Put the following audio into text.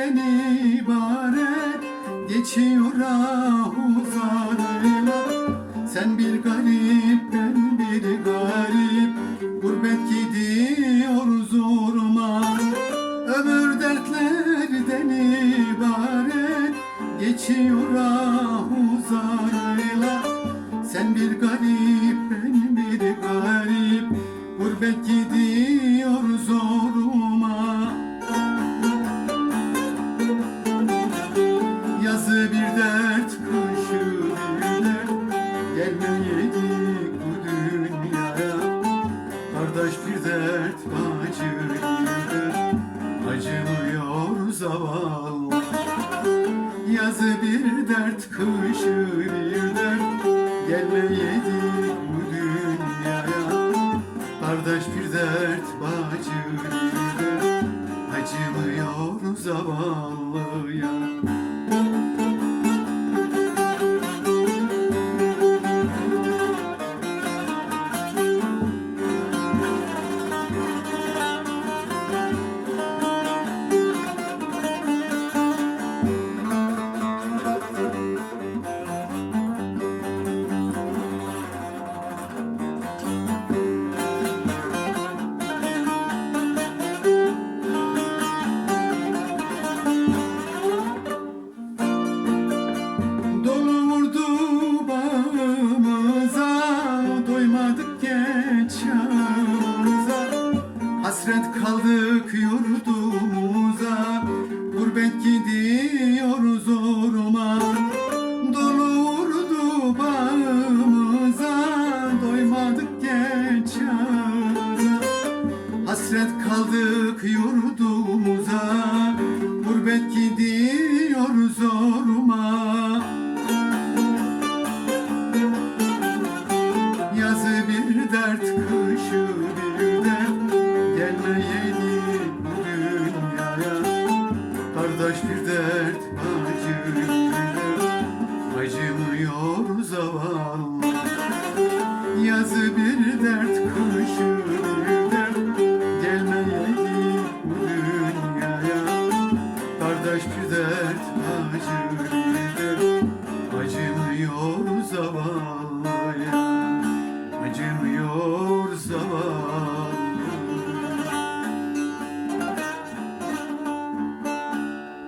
Senden ibaret. Geçiyor ahuzarıyla Sen bir garip ben bir garip. Gurbet gidiyor zoruma. Ömür dertlerden ibaret. Geçiyor ahuzarıyla Sen bir garip ben bir garip. Gurbet gidiyor Gelmeyedik bu dünyaya Kardeş bir dert, dert Acımıyor zavallı. Yazı bir dert, kışı bir dert. Gelmeyedik bu dünyaya. Kardeş bir dert, bacı bir dert Acımıyor zavallıya. Dolu geç yanımıza Hasret kaldık yurdumuza. Gurbet gidiyor zoruma Dolu vurdu bağımıza. Doymadık geç yanımıza Hasret kaldık yurdumuza. Gurbet gidiyor zoruma dert Gelmeyelim bu dünyaya. Kardeş bir dert, acı Acımıyor zavallı